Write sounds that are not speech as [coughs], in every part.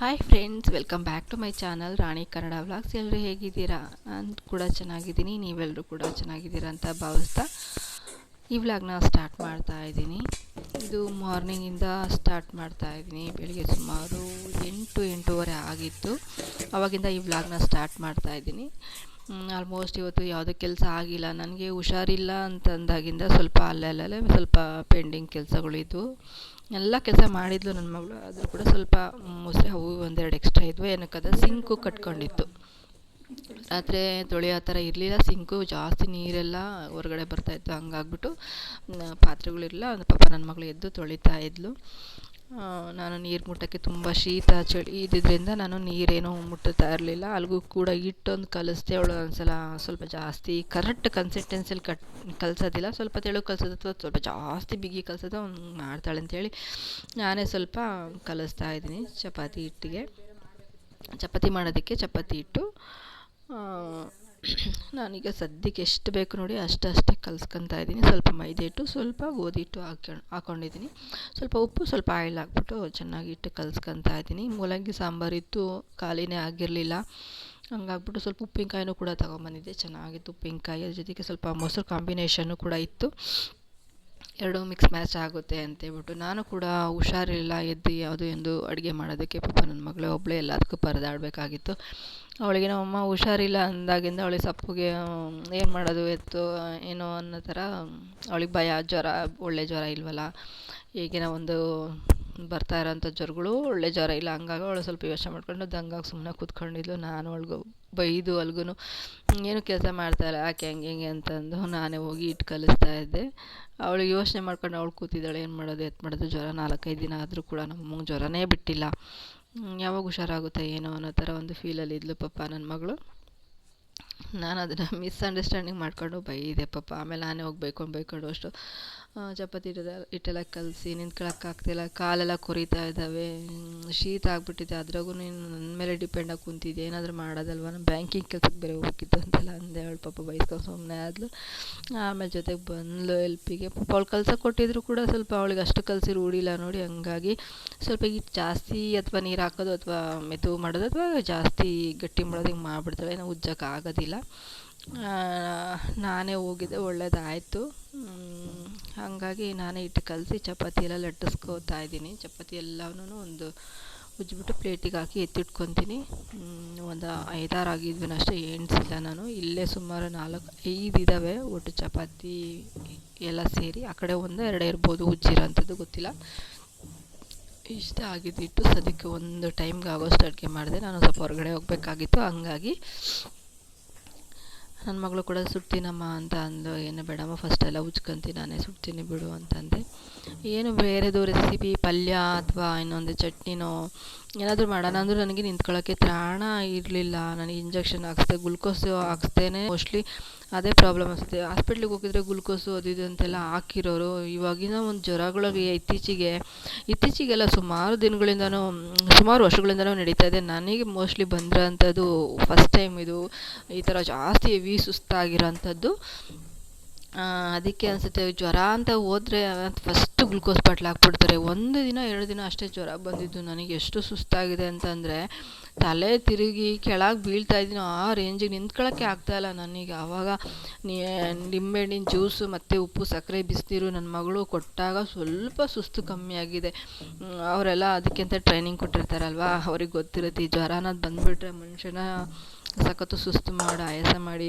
Hi friends welcome back to my channel Rani Kannada vlogs ಎಲ್ಲರೂ ಹೇಗಿದ್ದೀರಾ? ನಾನು ಕೂಡ ಚೆನ್ನಾಗಿದ್ದೀನಿ ನೀವೆಲ್ಲರೂ ಕೂಡ ಚೆನ್ನಾಗಿದ್ದೀರಾ ಅಂತ ಭಾವಿಸ್ತಾ ಈ ವ್ಲಾಗ್ನ ಸ್ಟಾರ್ಟ್ ಮಾಡ್ತಾ ಇದ್ದೀನಿ. ಇದು ಮಾರ್ನಿಂಗಿಂದ ಸ್ಟಾರ್ಟ್ ಮಾಡ್ತಾ ಇದ್ದೀನಿ. ಬೆಳಿಗ್ಗೆ ಸುಮಾರು ಎಂಟು, ಎಂಟೂವರೆ ಆಗಿತ್ತು. ಆವಾಗಿಂದ ಈ ವ್ಲಾಗ್ನ ಸ್ಟಾರ್ಟ್ ಮಾಡ್ತಾ ಇದ್ದೀನಿ. ಆಲ್ಮೋಸ್ಟ್ ಇವತ್ತು ಯಾವುದೇ ಕೆಲಸ ಆಗಿಲ್ಲ. ನನಗೆ ಹುಷಾರಿಲ್ಲ ಅಂತಂದಾಗಿಂದ ಸ್ವಲ್ಪ ಅಲ್ಲಲ್ಲೇ ಸ್ವಲ್ಪ ಪೆಂಡಿಂಗ್ ಕೆಲಸಗಳಿದ್ವು. ಎಲ್ಲ ಕೆಲಸ ಮಾಡಿದ್ಲು ನನ್ನ ಮಗಳು. ಆದರೂ ಕೂಡ ಸ್ವಲ್ಪ ಮೊಸಳೆ ಹೂವು ಒಂದೆರಡು ಎಕ್ಸ್ಟ್ರಾ ಇದ್ವು. ಏನಕ್ಕದ? ಸಿಂಕು ಕಟ್ಕೊಂಡಿತ್ತು. ರಾತ್ರಿ ತೊಳೆಯೋ ಥರ ಇರಲಿಲ್ಲ. ಸಿಂಕು ಜಾಸ್ತಿ ನೀರೆಲ್ಲ ಹೊರಗಡೆ ಬರ್ತಾಯಿತ್ತು ಹಂಗಾಗ್ಬಿಟ್ಟು ಪಾತ್ರೆಗಳಿರಲಿಲ್ಲ. ಪಾಪ ನನ್ನ ಮಗಳು ಎದ್ದು ತೊಳಿತಾ ಇದ್ಲು. ನಾನು ನೀರು ಮುಟ್ಟೋಕ್ಕೆ ತುಂಬ ಶೀತ, ಚಳಿ ಇದ್ದಿದ್ದರಿಂದ ನಾನು ನೀರೇನೂ ಮುಟ್ಟುತ್ತಾ ಇರಲಿಲ್ಲ. ಅಲ್ಲಿಗೂ ಕೂಡ ಇಟ್ಟೊಂದು ಕಲಿಸ್ದೆ ಅವಳು ಒಂದ್ಸಲ ಸ್ವಲ್ಪ ಜಾಸ್ತಿ ಕರೆಕ್ಟ್ ಕನ್ಸಿಸ್ಟೆನ್ಸಿಲಿ ಕಟ್, ಕಲಿಸೋದಿಲ್ಲ. ಸ್ವಲ್ಪ ತೆಳು ಕಲಿಸೋದು ಅಥವಾ ಸ್ವಲ್ಪ ಜಾಸ್ತಿ ಬಿಗಿ ಕಲಿಸೋದು ಅವ್ನು ಮಾಡ್ತಾಳೆ ಅಂತೇಳಿ ನಾನೇ ಸ್ವಲ್ಪ ಕಲಿಸ್ತಾ ಇದ್ದೀನಿ ಚಪಾತಿ ಹಿಟ್ಟಿಗೆ. ಚಪಾತಿ ಮಾಡೋದಕ್ಕೆ ಚಪಾತಿ ಹಿಟ್ಟು ನಾನೀಗ ಸದ್ಯಕ್ಕೆ ಎಷ್ಟು ಬೇಕು ನೋಡಿ ಅಷ್ಟಷ್ಟೇ ಕಲ್ಸ್ಕೊತ ಇದ್ದೀನಿ. ಸ್ವಲ್ಪ ಮೈದೆ ಹಿಟ್ಟು ಸ್ವಲ್ಪ ಗೋಧಿ ಹಿಟ್ಟು ಹಾಕ್ಕೊಂಡು ಹಾಕೊಂಡಿದ್ದೀನಿ. ಸ್ವಲ್ಪ ಉಪ್ಪು, ಸ್ವಲ್ಪ ಆಯಿಲ್ ಹಾಕ್ಬಿಟ್ಟು ಚೆನ್ನಾಗಿ ಇಟ್ಟು ಕಲಿಸ್ಕೊತಾ ಇದ್ದೀನಿ. ಮೂಲಂಗಿ ಸಾಂಬಾರು ಇತ್ತು, ಖಾಲಿನೇ ಆಗಿರಲಿಲ್ಲ. ಹಂಗಾಗ್ಬಿಟ್ಟು ಸ್ವಲ್ಪ ಉಪ್ಪಿನಕಾಯಿನೂ ಕೂಡ ತೊಗೊಂಬಂದಿದ್ದೆ. ಚೆನ್ನಾಗಿತ್ತು ಉಪ್ಪಿನಕಾಯಿ. ಅದ್ರ ಜೊತೆಗೆ ಸ್ವಲ್ಪ ಮೊಸರು ಕಾಂಬಿನೇಷನ್ನು ಕೂಡ ಇತ್ತು. ಎರಡು ಮಿಕ್ಸ್ ಮ್ಯಾಚ್ ಆಗುತ್ತೆ ಅಂತೇಳ್ಬಿಟ್ಟು. ನಾನು ಕೂಡ ಹುಷಾರಿಲ್ಲ ಎದ್ದು ಯಾವುದು ಎಂದು ಅಡುಗೆ ಮಾಡೋದಕ್ಕೆ. ಪಾಪ ನನ್ನ ಮಗಳೇ ಒಬ್ಬಳೇ ಎಲ್ಲದಕ್ಕೂ ಪರದಾಡಬೇಕಾಗಿತ್ತು. ಅವಳಿಗೆ ನಮ್ಮಮ್ಮ ಹುಷಾರಿಲ್ಲ ಅಂದಾಗಿಂದ ಅವಳಿಗೆ ಸಪ್ಪಗೆ ಏನು ಮಾಡೋದು, ಎತ್ತು, ಏನೋ ಅನ್ನೋ ಥರ ಅವಳಿಗೆ ಭಯ, ಜ್ವರ, ಒಳ್ಳೆ ಜ್ವರ ಇಲ್ವಲ್ಲ? ಈಗಿನ ಒಂದು ಬರ್ತಾ ಇರೋಂಥ ಜ್ವರಗಳು ಒಳ್ಳೆ ಜ್ವರ ಇಲ್ಲ. ಹಂಗಾಗಿ ಅವಳು ಸ್ವಲ್ಪ ಯೋಚನೆ ಮಾಡ್ಕೊಂಡು ದಂಗಾಗಿ ಸುಮ್ಮನೆ ಕೂತ್ಕೊಂಡಿದ್ಲು. ನಾನು ಅವಳಿಗೂ ಬೈದು ಅಲ್ಗೂ ಏನು ಕೆಲಸ ಮಾಡ್ತಾಯಿಲ್ಲ ಯಾಕೆ ಹಂಗೆ, ಹೆಂಗೆ ಅಂತಂದು ನಾನೇ ಹೋಗಿ ಇಟ್ಟು ಕಲಿಸ್ತಾ ಇದ್ದೆ. ಅವಳಿಗೆ ಯೋಚನೆ ಮಾಡ್ಕೊಂಡು ಅವಳು ಕೂತಿದ್ದಾಳೆ. ಏನು ಮಾಡೋದು, ಎತ್ತು ಮಾಡೋದು, ಜ್ವರ ನಾಲ್ಕೈದು ದಿನ ಆದರೂ ಕೂಡ ನಮ್ಮಮ್ಮಗೆ ಜ್ವರನೇ ಬಿಟ್ಟಿಲ್ಲ. ಯಾವಾಗ ಹುಷಾರಾಗುತ್ತೆ ಏನೋ ಅನ್ನೋ ಥರ ಒಂದು ಫೀಲಲ್ಲಿ ಇದ್ಲು ಪಾಪ ನನ್ನ ಮಗಳು. ನಾನು ಅದನ್ನು ಮಿಸ್ಅಂಡರ್ಸ್ಟ್ಯಾಂಡಿಂಗ್ ಮಾಡ್ಕೊಂಡು ಬೈದೆ ಪಾಪ. ಆಮೇಲೆ ನಾನೇ ಹೋಗಿ ಬೈಕೊಂಡು ಬೈಕೊಂಡು ಅಷ್ಟು ಚಪಾತಿ ಹಿಟ್ಟೆಲ್ಲ ಹಿಟ್ಟೆಲ್ಲ ಕಲಸಿ ನಿಂತ್ಕೊಳ್ಳೋಕ್ಕಾಗ್ತಿಲ್ಲ ಕಾಲೆಲ್ಲ ಕೊರಿತಾ ಇದ್ದಾವೆ. ಶೀತ ಆಗಿಬಿಟ್ಟಿದೆ. ಅದ್ರಾಗೂ ನೀನು ನನ್ನ ಮೇಲೆ ಡಿಪೆಂಡಾಗಿ ಕುಂತಿದ್ದೆ ಏನಾದರೂ ಮಾಡೋದಲ್ವ? ನಾನು ಬ್ಯಾಂಕಿಂಗ್ ಕೆಲಸಕ್ಕೆ ಬೇರೆ ಹೋಗಿದ್ದು ಅಂತೆಲ್ಲ ಅಂದೆ. ಅವಳು ಪಾಪ ಬೈಸ್ಕೊಂಡು ಸುಮ್ಮನೆ ಆದ್ಲು. ಆಮೇಲೆ ಜೊತೆಗೆ ಬಂದ್ಲು ಎಲ್ಪಿಗೆ. ಪಾಪ ಅವಳು ಕಲ್ಸಕ್ಕೆ ಕೊಟ್ಟಿದ್ರು ಕೂಡ ಸ್ವಲ್ಪ ಅವಳಿಗೆ ಅಷ್ಟು ಕಲಸಿ ರೂಢಿಲ್ಲ ನೋಡಿ. ಹಂಗಾಗಿ ಸ್ವಲ್ಪ ಈಗ ಜಾಸ್ತಿ ಅಥವಾ ನೀರು ಹಾಕೋದು ಅಥವಾ ಮೆದು ಮಾಡೋದು ಅಥವಾ ಜಾಸ್ತಿ ಗಟ್ಟಿ ಮಾಡೋದು ಹಿಂಗೆ ಮಾಡಿಬಿಡ್ತಾಳೆ. ಏನೋ ಉಜ್ಜಕ್ಕೆ ಆಗೋದಿಲ್ಲ ನಾನೇ ಹೋಗಿದ್ದೆ, ಒಳ್ಳೇದಾಯಿತು. ಹಾಗಾಗಿ ನಾನೇ ಇಟ್ಟು ಕಲಸಿ ಚಪಾತಿ ಎಲ್ಲ ಲಟ್ಟಿಸ್ಕೋತಾ ಇದ್ದೀನಿ. ಚಪಾತಿ ಎಲ್ಲವನ್ನೂ ಒಂದು ಉಜ್ಜಿಬಿಟ್ಟು ಪ್ಲೇಟಿಗೆ ಹಾಕಿ ಎತ್ತಿಟ್ಕೊತೀನಿ. ಒಂದು ಐದಾರು ಆಗಿದ್ವಿ ಅಷ್ಟೇ ಎಣಿಸಿಲ್ಲ ನಾನು. ಇಲ್ಲೇ ಸುಮಾರು ನಾಲ್ಕು, ಐದು ಇದ್ದಾವೆ ಒಟ್ಟು ಚಪಾತಿ ಎಲ್ಲ ಸೇರಿ. ಆ ಕಡೆ ಒಂದು, ಎರಡೇ ಇರ್ಬೋದು ಉಜ್ಜಿರೋಂಥದ್ದು, ಗೊತ್ತಿಲ್ಲ. ಇಷ್ಟ ಆಗಿದ್ದಿಟ್ಟು ಸದ್ಯಕ್ಕೆ ಒಂದು ಟೈಮ್ಗೆ ಆಗೋಷ್ಟು ಅಡುಗೆ ಮಾಡಿದೆ. ನಾನು ಸ್ವಲ್ಪ ಹೊರಗಡೆ ಹೋಗಬೇಕಾಗಿತ್ತು, ಹಂಗಾಗಿ ನನ್ನ ಮಗಳು ಕೂಡ ಸುಡ್ತೀನಮ್ಮ ಅಂತ ಅಂದು, ಏನು ಬೇಡಮ್ಮ ಫಸ್ಟ್ ಫಸ್ಟೆಲ್ಲ ಉಜ್ಕೊಂತೀನಿ, ನಾನೇ ಸುಡ್ತೀನಿ ಬಿಡು ಅಂತಂದೆ. ಏನು ಬೇರೆದು ರೆಸಿಪಿ ಪಲ್ಯ ಅಥವಾ ಇನ್ನೊಂದು ಚಟ್ನಿನೋ ಏನಾದರೂ ಮಾಡೋಣ ಅಂದರೂ ನನಗೆ ನಿಂತ್ಕೊಳ್ಳೋಕ್ಕೆ ತ್ರಾಣ ಇರಲಿಲ್ಲ. ನನಗೆ ಇಂಜೆಕ್ಷನ್ ಹಾಕಿಸ್ದೆ ಗ್ಲುಕೋಸು ಹಾಕಿಸ್ದೇನೆ ಮೋಸ್ಟ್ಲಿ ಅದೇ ಪ್ರಾಬ್ಲಮ್ ಅನಿಸುತ್ತೆ. ಹಾಸ್ಪಿಟ್ಲಿಗೆ ಹೋಗಿದ್ರೆ ಗ್ಲುಕೋಸು ಅದು ಇದು ಅಂತೆಲ್ಲ ಹಾಕಿರೋರು ಇವಾಗಿನ ಒಂದು ಜ್ವರಗಳಿಗೆ ಇತ್ತೀಚೆಗೆ, ಇತ್ತೀಚೆಗೆಲ್ಲ ಸುಮಾರು ದಿನಗಳಿಂದನೂ, ಸುಮಾರು ವರ್ಷಗಳಿಂದನೂ ನಡೀತಾ ಇದೆ. ನನಗೆ ಮೋಸ್ಟ್ಲಿ ಬಂದಿರೋಂಥದ್ದು ಫಸ್ಟ್ ಟೈಮ್ ಇದು, ಈ ಥರ ಜಾಸ್ತಿ ಹೆವಿ ಸುಸ್ತಾಗಿರೋಂಥದ್ದು. ಅದಕ್ಕೆ ಅನಿಸುತ್ತೆ, ಜ್ವರ ಅಂತ ಹೋದರೆ ಫಸ್ಟ್ ಗ್ಲುಕೋಸ್ ಬಾಟ್ಲ್ ಹಾಕ್ಬಿಡ್ತಾರೆ. ಒಂದು ದಿನ, ಎರಡು ದಿನ ಅಷ್ಟೇ ಜ್ವರ ಬಂದಿದ್ದು. ನನಗೆ ಎಷ್ಟು ಸುಸ್ತಾಗಿದೆ ಅಂತಂದರೆ, ತಲೆ ತಿರುಗಿ ಕೆಳಗೆ ಬೀಳ್ತಾ ಇದ್ದೀನೋ. ಆ ರೇಂಜಿಗೆ ನಿಂತ್ಕೊಳ್ಳೋಕ್ಕೆ ಆಗ್ತಾಯಿಲ್ಲ ನನಗೆ. ಆವಾಗ ನಿಂಬೆಹಣ್ಣಿನ ಜ್ಯೂಸು ಮತ್ತು ಉಪ್ಪು, ಸಕ್ಕರೆ, ಬಿಸಿನೀರು ನನ್ನ ಮಗಳು ಕೊಟ್ಟಾಗ ಸ್ವಲ್ಪ ಸುಸ್ತು ಕಮ್ಮಿ ಆಗಿದೆ. ಅವರೆಲ್ಲ ಅದಕ್ಕೆ ಅಂತ ಟ್ರೈನಿಂಗ್ ಕೊಟ್ಟಿರ್ತಾರಲ್ವ? ಅವ್ರಿಗೆ ಗೊತ್ತಿರುತ್ತೆ. ಜ್ವರ ಅನ್ನೋದು ಬಂದುಬಿಟ್ರೆ ಮನುಷ್ಯನ ಸಖತ್ತು ಸುಸ್ತು ಮಾಡಿ, ಆಯಾಸ ಮಾಡಿ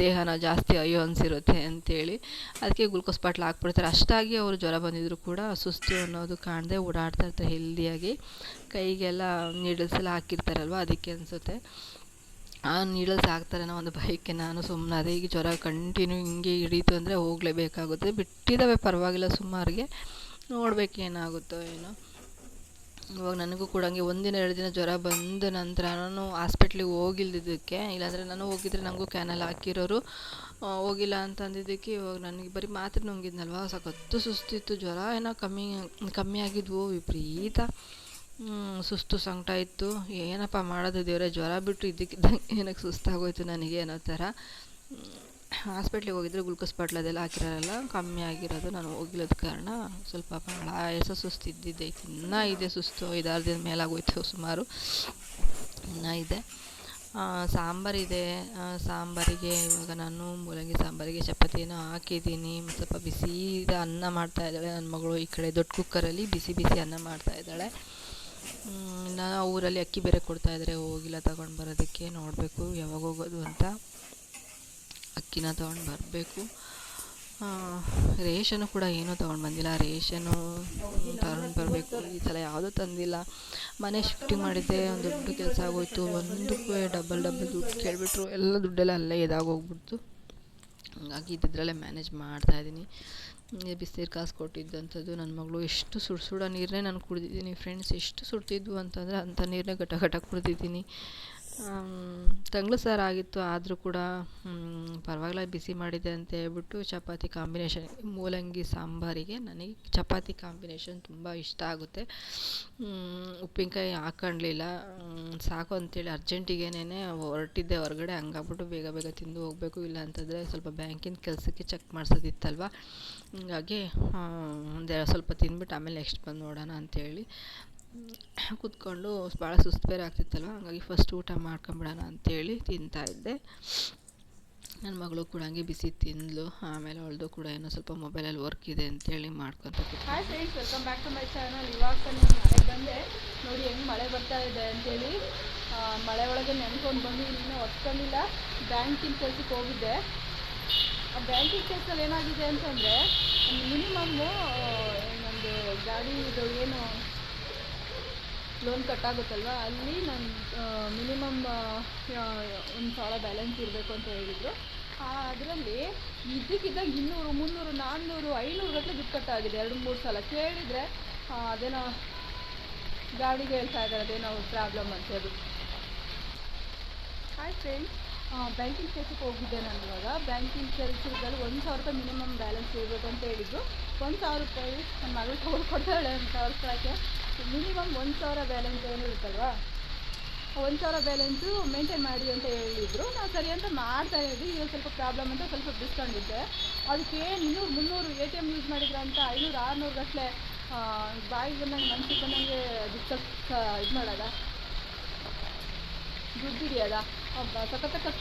ದೇಹನ ಜಾಸ್ತಿ ಅಯ್ಯೋ ಅನಿಸಿರುತ್ತೆ ಅಂಥೇಳಿ ಅದಕ್ಕೆ ಗ್ಲುಕೋಸ್ ಬಾಟ್ಲ್ ಹಾಕ್ಬಿಡ್ತಾರೆ. ಅಷ್ಟಾಗಿ ಅವರು ಜ್ವರ ಬಂದಿದ್ರು ಕೂಡ ಸುಸ್ತು ಅನ್ನೋದು ಕಾಣದೆ ಓಡಾಡ್ತಾ ಇರ್ತಾರೆ ಹೆಲ್ದಿಯಾಗಿ ಕೈಗೆಲ್ಲ ನೀಡಲ್ಸ್ ಎಲ್ಲ ಹಾಕಿರ್ತಾರಲ್ವ, ಅದಕ್ಕೆ ಅನಿಸುತ್ತೆ. ಆ ನೀಡಲ್ಸ್ ಹಾಕ್ತಾರೇನೋ ಒಂದು ಬೈಕ್ಗೆ ನಾನು ಸುಮ್ಮನೆ ಅದೇ ಈಗ ಜ್ವರ ಕಂಟಿನ್ಯೂ ಹಿಂಗೆ ಹಿಡೀತು ಅಂದರೆ ಹೋಗಲೇಬೇಕಾಗುತ್ತೆ. ಬಿಟ್ಟಿದ್ದಾವೆ ಪರವಾಗಿಲ್ಲ ಸುಮಾರಿಗೆ. ನೋಡ್ಬೇಕು ಏನಾಗುತ್ತೋ ಏನೋ. ಇವಾಗ ನನಗೂ ಕೂಡ ಹಂಗೆ ಒಂದಿನ ಎರಡು ದಿನ ಜ್ವರ ಬಂದ ನಂತರ ನಾನು ಹಾಸ್ಪಿಟ್ಲಿಗೆ ಹೋಗಿಲ್ದಿದ್ದಕ್ಕೆ, ಇಲ್ಲಾಂದರೆ ನಾನು ಹೋಗಿದ್ರೆ ನನಗೂ ಕ್ಯಾನಲ್ ಹಾಕಿರೋರು ಹೋಗಿಲ್ಲ ಅಂತಂದಿದ್ದಕ್ಕೆ ಇವಾಗ ನನಗೆ ಬರೀ ಮಾತ್ರೆ ನುಂಗಿದ್ನಲ್ವ ಸಖತ್ತು ಸುಸ್ತಿತ್ತು, ಜ್ವರ ಏನೋ ಕಮ್ಮಿ ಕಮ್ಮಿ ಆಗಿದ್ವು, ವಿಪರೀತ ಸುಸ್ತು ಸಂಕಟ ಇತ್ತು. ಏನಪ್ಪ ಮಾಡೋದು ದೇವರೇ, ಜ್ವರ ಬಿಟ್ಟು ಇದ್ದಕ್ಕಿದ್ದಂಗೆ [laughs] ಏನಕ್ಕೆ ಸುಸ್ತಾಗೋಯ್ತು ನನಗೆ ಅನ್ನೋ ಥರ. ಹಾಸ್ಪಿಟ್ಲಿಗೆ ಹೋಗಿದ್ರೆ ಗ್ಲುಕೋಸ್ ಬಾಟ್ಲ್ ಅದೆಲ್ಲ ಹಾಕಿರೋಲ್ಲ, ಕಮ್ಮಿ ಆಗಿರೋದು ನಾನು ಹೋಗಿಲ್ಲದ ಕಾರಣ ಸ್ವಲ್ಪ ಭಾಳ ಆಯಾಸ ಸುಸ್ತು ಇದ್ದಿದ್ದೆ ಇನ್ನೂ ಇದೆ ಸುಸ್ತು, ಐದಾರು ದಿನ ಮೇಲಾಗೋಯ್ತು ಸುಮಾರು. ಇನ್ನೂ ಇದೆ. ಸಾಂಬಾರಿದೆ ಸಾಂಬಾರಿಗೆ ಇವಾಗ ನಾನು ಮೂಲಂಗಿ ಸಾಂಬಾರಿಗೆ ಚಪಾತಿಯನ್ನು ಹಾಕಿದ್ದೀನಿ. ಸ್ವಲ್ಪ ಬಿಸಿ ಅನ್ನ ಮಾಡ್ತಾ ಇದ್ದಾಳೆ ನನ್ನ ಮಗಳು ಈ ಕಡೆ ದೊಡ್ಡ ಕುಕ್ಕರಲ್ಲಿ ಬಿಸಿ ಬಿಸಿ ಅನ್ನ ಮಾಡ್ತಾ ಇದ್ದಾಳೆ. ನಾನು ಊರಲ್ಲಿ ಅಕ್ಕಿ ಬೇರೆ ಕೊಡ್ತಾಯಿದ್ದಾರೆ ಹೋಗಿಲ್ಲ, ತಗೊಂಡು ಬರೋದಕ್ಕೆ ನೋಡಬೇಕು ಯಾವಾಗ ಹೋಗೋದು ಅಂತ. ಅಕ್ಕಿನ ತೊಗೊಂಡು ಬರಬೇಕು. ರೇಷನ್ನು ಕೂಡ ಏನೂ ತೊಗೊಂಡು ಬಂದಿಲ್ಲ. ರೇಷನು ತಗೊಂಡು ಬರಬೇಕು. ಈ ಸಲ ಯಾವುದೂ ತಂದಿಲ್ಲ. ಮನೆ ಶಿಫ್ಟಿಂಗ್ ಮಾಡಿದ್ದೆ ಒಂದು ದುಡ್ಡು ಕೆಲಸ ಆಗೋಯ್ತು. ಒಂದಕ್ಕೂ ಡಬಲ್ ಡಬಲ್ ದುಡ್ಡು ಕೇಳಿಬಿಟ್ರು. ಎಲ್ಲ ದುಡ್ಡೆಲ್ಲ ಅಲ್ಲೇ ಇದಾಗೋಗ್ಬಿಡ್ತು. ಹಾಗಾಗಿ ಇದ್ರಲ್ಲೇ ಮ್ಯಾನೇಜ್ ಮಾಡ್ತಾಯಿದ್ದೀನಿ ಬಿಸಿನೀರು ಕಾಸು ಕೊಟ್ಟಿದ್ದಂಥದ್ದು ನನ್ನ ಮಗಳು ಎಷ್ಟು ಸುಡು ಸುಡೋ ನೀರನ್ನೇ ನಾನು ಕುಡಿದಿದ್ದೀನಿ. ಫ್ರೆಂಡ್ಸ್ ಎಷ್ಟು ಸುಡ್ತಿದ್ವು ಅಂತಂದರೆ ಅಂಥ ನೀರನ್ನೇ ಘಟ ಘಟ ಕುಡ್ದಿದ್ದೀನಿ. ತಂಗ್ಳು ಸಾರು ಆಗಿತ್ತು, ಆದರೂ ಕೂಡ ಪರವಾಗಿಲ್ಲ, ಬಿಸಿ ಮಾಡಿದೆ ಅಂತ ಹೇಳ್ಬಿಟ್ಟು ಚಪಾತಿ ಕಾಂಬಿನೇಷನ್, ಮೂಲಂಗಿ ಸಾಂಬಾರಿಗೆ ನನಗೆ ಚಪಾತಿ ಕಾಂಬಿನೇಷನ್ ತುಂಬ ಇಷ್ಟ ಆಗುತ್ತೆ. ಉಪ್ಪಿನಕಾಯಿ ಹಾಕ್ಕೊಂಡ್ಲಿಲ್ಲ ಸಾಕು ಅಂತೇಳಿ ಅರ್ಜೆಂಟಿಗೇನೆ ಹೊರಟಿದ್ದೆ, ಹೊರಗಡೆ ಹಂಗಾಗ್ಬಿಟ್ಟು ಬೇಗ ಬೇಗ ತಿಂದು ಹೋಗಬೇಕು, ಇಲ್ಲ ಅಂತಂದರೆ ಸ್ವಲ್ಪ ಬ್ಯಾಂಕಿನ ಕೆಲಸಕ್ಕೆ ಚೆಕ್ ಮಾಡಿಸೋದಿತ್ತಲ್ವ? ಹಂಗಾಗಿ ಒಂದೆರಡು ಸ್ವಲ್ಪ ತಿಂದ್ಬಿಟ್ಟು ಆಮೇಲೆ ನೆಕ್ಸ್ಟ್ ಬಂದು ನೋಡೋಣ ಅಂತೇಳಿ. [coughs] ಕೂತ್ಕೊಂಡು ಭಾಳ ಸುಸ್ತು ಬೇರೆ ಆಗ್ತಿತ್ತಲ್ವ? ಹಂಗಾಗಿ ಫಸ್ಟ್ ಊಟ ಮಾಡ್ಕೊಂಬಿಡೋಣ ಅಂತೇಳಿ ತಿಂತಾಯಿದ್ದೆ ನನ್ನ ಮಗಳು ಕೂಡ ಹಂಗೆ ಬಿಸಿ ತಿಂದಳು ಆಮೇಲೆ ಅವಳದು ಕೂಡ ಏನೋ ಸ್ವಲ್ಪ ಮೊಬೈಲಲ್ಲಿ ವರ್ಕ್ ಇದೆ ಅಂತೇಳಿ ಮಾಡ್ಕೊತ hi friends welcome back to my channel ಇವಾಗ ಮಳೆ ಬಂದೆ. ನೋಡಿ ಹೆಂಗೆ ಮಳೆ ಬರ್ತಾ ಇದೆ ಅಂತೇಳಿ. ಮಳೆ ಒಳಗೆ ನೆನ್ಕೊಂಡು ಬಂದು ಇನ್ನೂ ಹೊತ್ಕೊಂಡಿಲ್ಲ. ಬ್ಯಾಂಕಿನ ಕೆಲಸಕ್ಕೆ ಹೋಗಿದ್ದೆ. ಆ ಬ್ಯಾಂಕಿನ ಕೆಲಸದಲ್ಲಿ ಏನಾಗಿದೆ ಅಂತಂದರೆ ಮಿನಿಮಮ್ಮು ನಮ್ಮದು ಗಾಡಿ ಇದು ಏನು ಲೋನ್ ಕಟ್ಟಾಗುತ್ತಲ್ವ? ಅಲ್ಲಿ ನಾನು ಮಿನಿಮಮ್ ಒಂದು ಸಾವಿರ ಬ್ಯಾಲೆನ್ಸ್ ಇರಬೇಕು ಅಂತ ಹೇಳಿದರು. ಅದರಲ್ಲಿ ಇದ್ದಕ್ಕಿದ್ದಾಗ ಇನ್ನೂರು, ಮುನ್ನೂರು, ನಾನ್ನೂರು, ಐನೂರು ಗಟ್ಟಲೆ ದುಡ್ಡು ಕಟ್ಟಾಗಿದೆ. ಎರಡು, ಮೂರು ಸಲ ಕೇಳಿದರೆ ಅದೇನೋ ಗಾಡಿಗೆ ಹೇಳ್ತಾ ಇದ್ದಾರೆ, ಅದೇನೋ ಪ್ರಾಬ್ಲಮ್ ಅಂತ ಅದು ಹಾಯ್ ಫ್ರೆಂಡ್ಸ್ ಬ್ಯಾಂಕಿಂಗ್ ಕೆಲಸಕ್ಕೆ ಹೋಗಿದ್ದೆ ನಾನು ಇವಾಗ. ಬ್ಯಾಂಕಿಂಗ್ ಕೆಲಸದಲ್ಲಿ ಒಂದು ಸಾವಿರ ರೂಪಾಯಿ ಮಿನಿಮಮ್ ಬ್ಯಾಲೆನ್ಸ್ ಇರಬೇಕು ಅಂತ ಹೇಳಿದ್ರು. ಒಂದು ಸಾವಿರ ರೂಪಾಯಿ ನನ್ನ ಮಗಳು ತಗೊಂಡು ಕೊಡ್ತಾಳೆ ಒಂದು ಸಾವಿರ ರೂಪಾಯಿಗೆ ಮಿನಿಮಮ್ ಒಂದು ಸಾವಿರ ಬ್ಯಾಲೆನ್ಸ್ ಏನಿರುತ್ತಲ್ವಾ ಒಂದು ಸಾವಿರ ಬ್ಯಾಲೆನ್ಸು ಮೇಂಟೈನ್ ಮಾಡಿ ಅಂತ ಹೇಳಿದರು. ನಾವು ಸರಿ ಅಂತ ಮಾಡ್ತಾ ಇದ್ವಿ. ಈಗ ಸ್ವಲ್ಪ ಪ್ರಾಬ್ಲಮ್ ಅಂತ ಸ್ವಲ್ಪ ಬಿಸ್ಕೊಂಡಿದ್ದೆ. ಅದಕ್ಕೆ ಇನ್ನೂರು ಮುನ್ನೂರು ಎ ಟಿ ಎಂ ಯೂಸ್ ಮಾಡಿದ್ರೆ ಅಂತ ಐನೂರು ಆರುನೂರು ಗಟ್ಟಲೆ ಬಾಯಿಗೆ ಬಂದಂಗೆ, ಮನ್ಸಿಗೆ ಬಂದಂಗೆ ಡಿಸ್ಕಸ್ ಇದು ಮಾಡೋದ? ದುಡ್ಡು ಹಿಡಿಯೋದ? ಕಟ್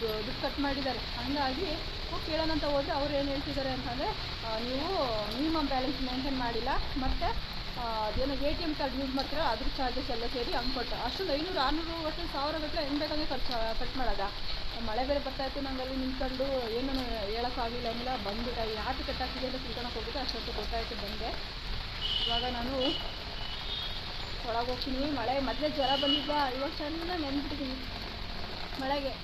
ದುಡ್ಡು ಕಟ್ ಮಾಡಿದ್ದಾರೆ. ಹಂಗಾಗಿ ಹೋಗಿ ಕೇಳೋಣ ಅಂತ ಹೋದರೆ ಅವ್ರು ಏನು ಹೇಳ್ತಿದ್ದಾರೆ ಅಂತಂದರೆ ನೀವು ಮಿನಿಮಮ್ ಬ್ಯಾಲೆನ್ಸ್ ಮೇಂಟೈನ್ ಮಾಡಿಲ್ಲ. ಮತ್ತು ಅದೇನೋ A T M card use ಮಾಡ್ತೀರೋ? ಅದ್ರ ಚಾರ್ಜಸ್ ಎಲ್ಲ ಸೇರಿ ಹಂಗೆ ಕೊಟ್ಟು. ಅಷ್ಟೊಂದು ಐನೂರು, ಆರುನೂರು ಒಟ್ಟು ಸಾವಿರ ಗಟ್ಟಲೆ ಹೆಂಗೆ ಬೇಕಂಗೆ ಖರ್ಚು ಕಟ್ ಮಾಡೋದ. ಮಳೆ ಬೇರೆ ಬರ್ತಾಯಿತ್ತು ನಂಗೆ ಅಲ್ಲಿ ನಿಂತ್ಕೊಂಡು ಏನೂ ಹೇಳೋಕ್ಕಾಗಿಲ್ಲ ಅಂದ್ರೆ ಬಂದ್ಬಿಟ್ಟ ಯಾಕೆ ಕಟ್ಟಾಗ್ತಿದೆ ಅಂತ ತಿಳ್ಕೊಳಕ್ಕೆ ಹೋಗಿದ್ದೆ ಅಷ್ಟೊತ್ತು ಗೊತ್ತಾಯಿತು ಬಂದೆ. ಇವಾಗ ನಾನು ಒಳಗೆ ಹೋಗ್ತೀನಿ ಮಳೆ ಮೊದಲೇ ಜ್ವರ ಬಂದಿದ್ದ ಇವಾಗ ಚೆನ್ನಾಗಿ ನೆನ್ಬಿಟ್ಟಿದ್ದೀನಿ ಮಳೆಗೆ.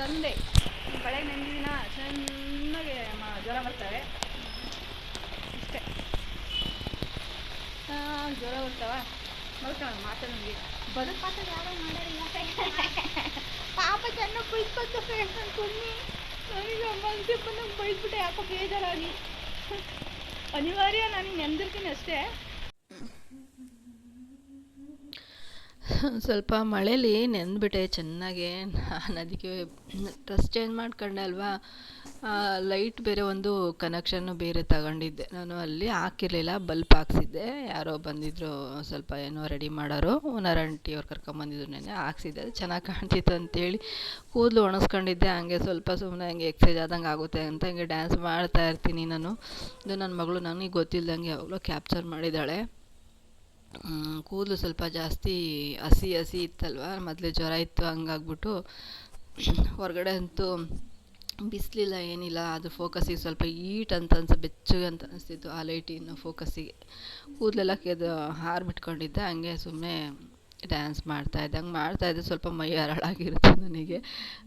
ತಂದೆ ಮಳೆ ನೆಂದಿನ ಚೆನ್ನಾಗಿ ಬರ್ತವೆ ಇಷ್ಟೇ. ಜ್ವರ ಬರ್ತಾವ? ಮಲ್ಕೋಣ, ಮಾತಾಡಿ ನನಗೆ ಬದುಕು ಪಾತ್ರ ಯಾರೋ ಮಾಡಿಲ್ಲ ಪಾಪ ಚೆನ್ನಾಗಿ ಕುಯ್ಸ್ಕೊತ ಫ್ರೆಂಡ್ಸ್ ಅನ್ಕೊಂಡಿ ನನಗೆ ಮಲ್ಸಿಪ್ಪ ನಂಗೆ ಬೈದ್ಬಿಟ್ಟೆ, ಯಾಕೋ ಬೇಜಾರಾಗಿ. ಅನಿವಾರ್ಯ, ನಾನು ನೆಂದಿರ್ತೀನಿ ಅಷ್ಟೇ. ಸ್ವಲ್ಪ ಮಳೇಲಿ ನೆಂದ್ಬಿಟ್ಟೆ ಚೆನ್ನಾಗೆ. ನಾನು ಅದಕ್ಕೆ ಡ್ರೆಸ್ ಚೇಂಜ್ ಮಾಡ್ಕೊಂಡೆ ಅಲ್ವಾ? ಲೈಟ್ ಬೇರೆ ಒಂದು ಕನೆಕ್ಷನ್ನು ಬೇರೆ ತಗೊಂಡಿದ್ದೆ. ನಾನು ಅಲ್ಲಿ ಹಾಕಿರಲಿಲ್ಲ ಬಲ್ಪ್ ಹಾಕ್ಸಿದ್ದೆ. ಯಾರೋ ಬಂದಿದ್ದರು ಸ್ವಲ್ಪ ಏನೋ ರೆಡಿ ಮಾಡೋರು ಓನರ್ ಆಂಟಿ ಅವ್ರು ಕರ್ಕೊಂಬಂದಿದ್ರು ನೆನೆ ಹಾಕ್ಸಿದ್ದೆ. ಅದು ಚೆನ್ನಾಗಿ ಕಾಣ್ತಿತ್ತು ಅಂತೇಳಿ ಕೂದಲು ಒಣಸ್ಕೊಂಡಿದ್ದೆ. ಹಂಗೆ ಸ್ವಲ್ಪ ಸುಮ್ಮನೆ ಹಂಗೆ ಎಕ್ಸೈಸ್ ಆದಂಗೆ ಆಗುತ್ತೆ ಅಂತ ಹಂಗೆ ಡ್ಯಾನ್ಸ್ ಮಾಡ್ತಾ ಇರ್ತೀನಿ ನಾನು. ಇದು ನನ್ನ ಮಗಳು ನನಗೆ ಗೊತ್ತಿಲ್ಲದಂಗೆ ಯಾವಾಗಲೂ ಕ್ಯಾಪ್ಚರ್ ಮಾಡಿದ್ದಾಳೆ. ಕೂದಲು ಸ್ವಲ್ಪ ಜಾಸ್ತಿ ಹಸಿ ಹಸಿ ಇತ್ತಲ್ವ? ಮೊದಲೇ ಜ್ವರ ಇತ್ತು, ಹಂಗಾಗ್ಬಿಟ್ಟು ಹೊರಗಡೆ ಅಂತೂ ಬಿಸಿಲಿಲ್ಲ, ಏನಿಲ್ಲ, ಅದು ಫೋಕಸ್ಸಿಗೆ ಸ್ವಲ್ಪ ಈಟ್ ಅಂತ ಅನ್ಸ, ಬೆಚ್ಚಗೆ ಅಂತ ಅನಿಸ್ತಿತ್ತು ಆ ಲೈಟಿನ ಫೋಕಸ್ಸಿಗೆ ಕೂದಲೆಲ್ಲ ಕೆದು ಹಾರ್ಬಿಟ್ಕೊಂಡಿದ್ದೆ ಹಂಗೆ ಸುಮ್ಮನೆ ಡ್ಯಾನ್ಸ್ ಮಾಡ್ತಾಯಿದ್ದೆ ಹಂಗೆ ಮಾಡ್ತಾಯಿದ್ದೆ ಸ್ವಲ್ಪ ಮೈ ಹರಳಾಗಿರುತ್ತೆ ನನಗೆ.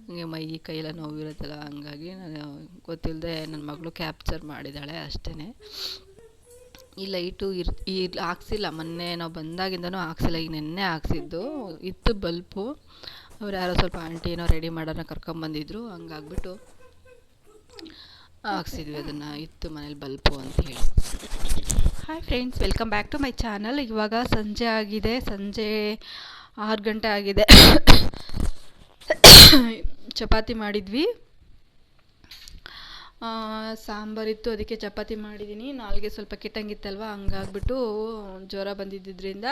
ಹಂಗೆ ಮೈ, ಕೈಯೆಲ್ಲ ನೋವಿರುತ್ತಲ್ಲ, ಹಂಗಾಗಿ ನಾನು ಗೊತ್ತಿಲ್ಲದೆ ನನ್ನ ಮಗಳು ಕ್ಯಾಪ್ಚರ್ ಮಾಡಿದ್ದಾಳೆ ಅಷ್ಟೇ ಈ ಲೈಟು ಇರ್ ಈ ಹಾಕ್ಸಿಲ್ಲ. ಮೊನ್ನೆ ನಾವು ಬಂದಾಗಿಂದನೂ ಹಾಕ್ಸಿಲ್ಲ, ಈಗ ನೆನ್ನೆ ಹಾಕ್ಸಿದ್ದು. ಇತ್ತು ಬಲ್ಪು. ಅವ್ರು ಯಾರೋ ಸ್ವಲ್ಪ ಆಂಟಿ ಏನೋ ರೆಡಿ ಮಾಡೋಣ ಕರ್ಕೊಂಬಂದಿದ್ರು. ಹಂಗಾಗ್ಬಿಟ್ಟು ಹಾಕ್ಸಿದ್ವಿ, ಅದನ್ನು ಇತ್ತು ಮನೇಲಿ ಬಲ್ಪು ಅಂತ ಹೇಳಿ. Hi friends welcome back to my channel ಇವಾಗ ಸಂಜೆ ಆಗಿದೆ, ಸಂಜೆ ಆರು ಗಂಟೆ ಆಗಿದೆ. ಚಪಾತಿ ಮಾಡಿದ್ವಿ. ಸಾಂಬಾರಿತ್ತು ಅದಕ್ಕೆ ಚಪಾತಿ ಮಾಡಿದ್ದೀನಿ ನಾಲ್ಗೆ ಸ್ವಲ್ಪ ಕೆಟ್ಟಂಗಿತ್ತಲ್ವ, ಹಂಗಾಗ್ಬಿಟ್ಟು ಜ್ವರ ಬಂದಿದ್ದರಿಂದ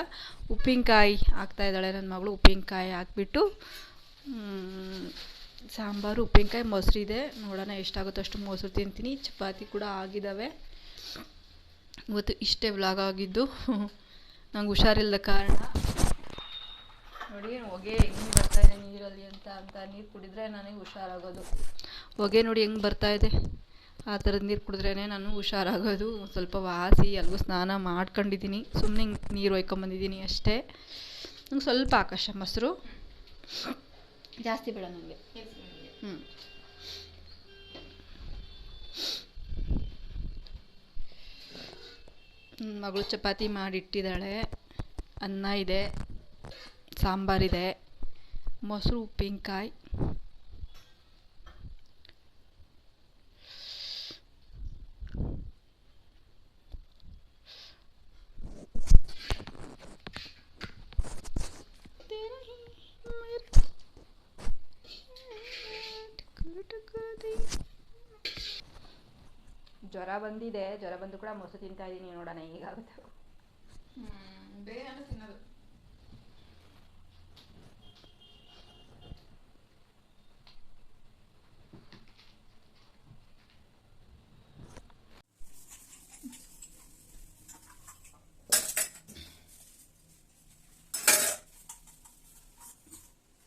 ಉಪ್ಪಿನಕಾಯಿ ಹಾಕ್ತಾ ಇದ್ದಾಳೆ ನನ್ನ ಮಗಳು, ಉಪ್ಪಿನಕಾಯಿ ಹಾಕ್ಬಿಟ್ಟು. ಸಾಂಬಾರು, ಉಪ್ಪಿನಕಾಯಿ, ಮೊಸರು ಇದೆ. ನೋಡೋಣ ಎಷ್ಟಾಗುತ್ತೋ ಅಷ್ಟು ಮೊಸರು ತಿಂತೀನಿ. ಚಪಾತಿ ಕೂಡ ಆಗಿದ್ದಾವೆ. ಇವತ್ತು ಇಷ್ಟೇ ವ್ಲಾಗ್ ಆಗಿದ್ದು. [laughs] ನಂಗೆ ಹುಷಾರಿಲ್ಲದ ಕಾರಣ. ನೋಡಿ, ಹೊಗೆ ಹೆಂಗೆ ಇದೆ ನೀರಲ್ಲಿ ಅಂತ ಅಂತ ನೀರು ಕುಡಿದ್ರೆ ನನಗೆ ಹುಷಾರಾಗೋದು. ಹೊಗೆ ನೋಡಿ ಹೆಂಗೆ ಇದೆ. ಆ ಥರದ ನೀರು ಕುಡಿದ್ರೇ ನಾನು ಹುಷಾರಾಗೋದು. ಸ್ವಲ್ಪ ವಾಸಿ ಎಲ್ಗೂ ಸ್ನಾನ ಮಾಡ್ಕೊಂಡಿದ್ದೀನಿ. ಸುಮ್ಮನೆ ನೀರು ಒಯ್ಕೊಂಬಂದಿದ್ದೀನಿ ಅಷ್ಟೇ. ನಂಗೆ ಸ್ವಲ್ಪ ಆಕಾಶ ಮೊಸರು. ಜಾಸ್ತಿ ಬೇಡ ನನಗೆ ಹ್ಞೂ ಮಗಳು ಚಪಾತಿ ಮಾಡಿಟ್ಟಿದ್ದಾಳೆ. ಅನ್ನ ಇದೆ ಸಾಂಬಾರಿದೆ ಮೊಸರು ಉಪ್ಪಿನಕಾಯಿ. ಜ್ವರ ಬಂದಿದೆ ಜ್ವರ ಬಂದು ಕೂಡ ಮೊಸರು ತಿಂತಾ ಇದ್ದೀನಿ ನೋಡೋಣ ಹೇಗಾಗುತ್ತೆ. ಬೇರೆ ತಿನ್ನೋದು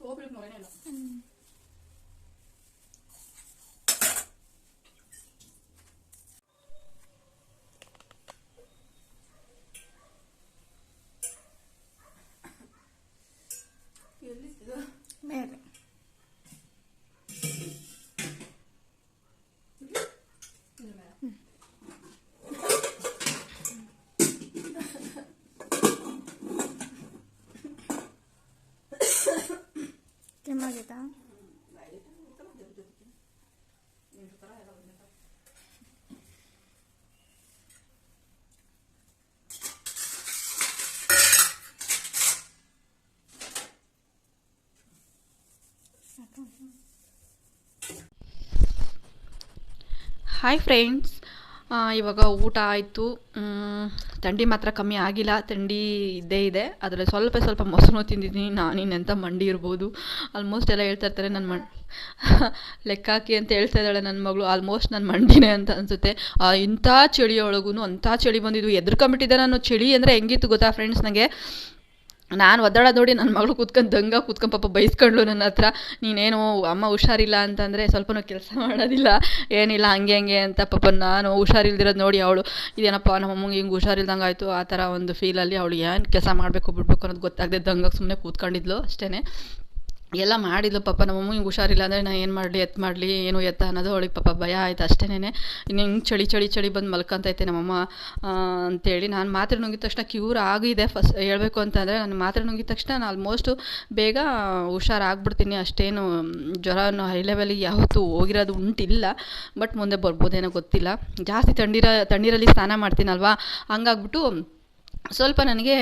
ಹೋಗ್ಲಿಕ್ಕೆ ನೋಡೇನೇ ಇಲ್ಲ ಮೇಲೆ ಕೆಮ್ಮಾಗೈತಾ ಹಾಯ್ ಫ್ರೆಂಡ್ಸ್ ಇವಾಗ ಊಟ ಆಯಿತು. ಥಂಡಿ ಮಾತ್ರ ಕಮ್ಮಿ ಆಗಿಲ್ಲ. ಥಂಡಿ ಇದ್ದೇ ಇದೆ. ಅದರಲ್ಲಿ ಸ್ವಲ್ಪ ಸ್ವಲ್ಪ ಮೊಸರು ತಿಂದಿದ್ದೀನಿ. ನಾನಿನ್ನೆಂತ ಮಂಡಿ ಇರ್ಬೋದು. ಆಲ್ಮೋಸ್ಟ್ ಎಲ್ಲ ಹೇಳ್ತಾ ಇರ್ತಾರೆ ನನ್ನ ಮಣ್ [laughs] ಲೆಕ್ಕ ಹಾಕಿ ಅಂತ ಹೇಳ್ತಾ ಇದ್ದಾಳೆ ನನ್ನ ಮಗಳು. ಆಲ್ಮೋಸ್ಟ್ ನನ್ನ ಮಂಡಿನೇ ಅಂತ ಅನಿಸುತ್ತೆ. ಇಂಥ ಚಳಿಯೊಳಗೂ ಅಂಥ ಚಳಿ ಬಂದಿದ್ದು. ಎದ್ರುಕೊಂಬಿಟ್ಟಿದ್ದೆ ನಾನು. ಚಳಿ ಅಂದರೆ ಹೆಂಗಿತ್ತು ಗೊತ್ತಾ ಫ್ರೆಂಡ್ಸ್ ನನಗೆ ನಾನು ಒದ್ದಾಡೋದು ನೋಡಿ ನನ್ನ ಮಗಳು ಕೂತ್ಕೊಂಡು ದಂಗ ಕೂತ್ಕೊಂಡು ಪಾಪ ಬೈಸ್ಕೊಂಡ್ಳು ನನ್ನ ಹತ್ರ. ನೀನೇನು ಅಮ್ಮ ಹುಷಾರಿಲ್ಲ ಅಂತಂದರೆ ಸ್ವಲ್ಪನೂ ಕೆಲಸ ಮಾಡೋದಿಲ್ಲ. ಏನಿಲ್ಲ, ಹಂಗೆ ಹಂಗೆ ಅಂತ ಪಾಪ ನಾನು ಹುಷಾರಿಲ್ದಿರೋದು ನೋಡಿ ಅವಳು. ಇದೇನಪ್ಪ, ನಮ್ಮ ಅಮ್ಮಂಗೆ ಹಿಂಗೆ ಹುಷಾರಿಲ್ದಂಗೆ ಆಯಿತು, ಆ ಥರ ಒಂದು ಫೀಲಲ್ಲಿ ಅವಳು ಏನು ಕೆಲಸ ಮಾಡಬೇಕು ಬಿಡಬೇಕು ಅನ್ನೋದು ಗೊತ್ತಾಗದೆ ದಂಗಾಗಿ ಸುಮ್ಮನೆ ಕೂತ್ಕೊಂಡಿದ್ಲು ಅಷ್ಟೇ ಎಲ್ಲ ಮಾಡಿದ್ಲು ಪಾಪ. ನಮ್ಮಮ್ಮ ಹಿಂಗೆ ಹುಷಾರಿಲ್ಲ ಅಂದರೆ ನಾನು ಏನು ಮಾಡಲಿ ಎತ್ತು ಮಾಡಲಿ, ಏನು ಎತ್ತ ಅನ್ನೋದು ಅವಳಿಗೆ ಪಾಪ ಭಯ ಆಯ್ತು ಅಷ್ಟೇನೆ ಇನ್ನು ಹಿಂಗೆ ಚಳಿ ಚಳಿ ಚಳಿ ಬಂದು ಮಲ್ಕೊಂತೈತೆ ನಮ್ಮಮ್ಮ ಅಂತೇಳಿ ನಾನು ಮಾತ್ರೆ ನುಂಗಿದ ತಕ್ಷಣ ಕ್ಯೂರ್ ಆಗಿದೆ ಫಸ್ಟ್ ಹೇಳಬೇಕು ಅಂತಂದರೆ ನಾನು ಮಾತ್ರೆ ನುಂಗಿದ ತಕ್ಷಣ ನಾನು ಆಲ್ಮೋಸ್ಟು ಬೇಗ ಹುಷಾರಾಗ್ಬಿಡ್ತೀನಿ. ಅಷ್ಟೇನು ಜ್ವರ ಹೈ ಲೆವೆಲಿಗೆ ಯಾವತ್ತೂ ಹೋಗಿರೋದು ಉಂಟಿಲ್ಲ. ಬಟ್ ಮುಂದೆ ಬರ್ಬೋದೇನೋ ಗೊತ್ತಿಲ್ಲ. ಜಾಸ್ತಿ ತಣ್ಣೀರ ತಣ್ಣೀರಲ್ಲಿ ಸ್ನಾನ ಮಾಡ್ತೀನಲ್ವಾ? ಹಂಗಾಗ್ಬಿಟ್ಟು ಸ್ವಲ್ಪ ನನಗೆ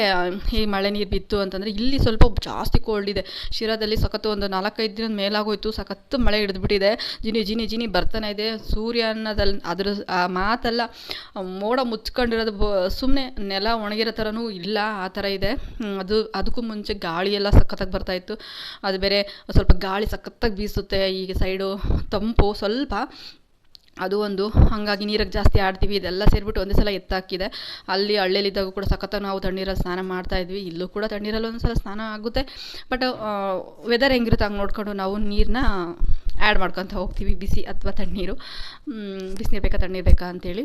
ಈ ಮಳೆ ನೀರು ಬಿತ್ತು ಅಂತಂದರೆ ಇಲ್ಲಿ ಸ್ವಲ್ಪ ಜಾಸ್ತಿ ಕೋಲ್ಡ್ ಇದೆ. ಶಿರಾದಲ್ಲಿ ಸಖತ್ತು ಒಂದು ನಾಲ್ಕೈದು ದಿನದ ಮೇಲಾಗೋಯ್ತು, ಸಖತ್ತು ಮಳೆ ಹಿಡಿದ್ಬಿಟ್ಟಿದೆ. ಜಿನಿ ಜಿನಿ ಜಿನಿ ಬರ್ತಾನೆ ಇದೆ. ಸೂರ್ಯ ಅನ್ನೋದಲ್ಲಿ ಅದ್ರ, ಆ ಮಾತಲ್ಲ ಮೋಡ ಮುಚ್ಕೊಂಡಿರೋದು ಸುಮ್ಮನೆ ನೆಲ ಒಣಗಿರೋ ಥರನೂ ಇಲ್ಲ, ಆ ಥರ ಇದೆ. ಅದು, ಅದಕ್ಕೂ ಮುಂಚೆ ಗಾಳಿ ಎಲ್ಲ ಸಖತ್ತಾಗಿ ಬರ್ತಾಯಿತ್ತು ಅದು ಬೇರೆ ಸ್ವಲ್ಪ ಗಾಳಿ ಸಖತ್ತಾಗಿ ಬೀಸುತ್ತೆ, ಈಗ ಸೈಡು ತಂಪು ಸ್ವಲ್ಪ. ಅದು ಒಂದು, ಹಾಗಾಗಿ ನೀರಿಗೆ ಜಾಸ್ತಿ ಆಡ್ತೀವಿ, ಇದೆಲ್ಲ ಸೇರಿಬಿಟ್ಟು ಒಂದೇ ಸಲ ಎತ್ತಾಕಿದೆ. ಅಲ್ಲಿ ಹಳ್ಳಿಯಲ್ಲಿದ್ದಾಗ ಕೂಡ ಸಖತ್ತಾಗಿ ನಾವು ತಣ್ಣೀರಲ್ಲಿ ಸ್ನಾನ ಮಾಡ್ತಾ ಇದ್ವಿ. ಇಲ್ಲೂ ಕೂಡ ತಣ್ಣೀರಲ್ಲಿ ಒಂದು ಸಲ ಸ್ನಾನ ಆಗುತ್ತೆ. ಬಟ್ ವೆದರ್ ಹೆಂಗಿರುತ್ತೆ ಹಂಗೆ ನೋಡಿಕೊಂಡು ನಾವು ನೀರನ್ನ ಆ್ಯಡ್ ಮಾಡ್ಕೊತ ಹೋಗ್ತೀವಿ. ಬಿಸಿ ಅಥವಾ ತಣ್ಣೀರು. ಬಿಸಿನೀರು ಬೇಕಾ, ತಣ್ಣೀರು ಬೇಕಾ ಅಂತೇಳಿ.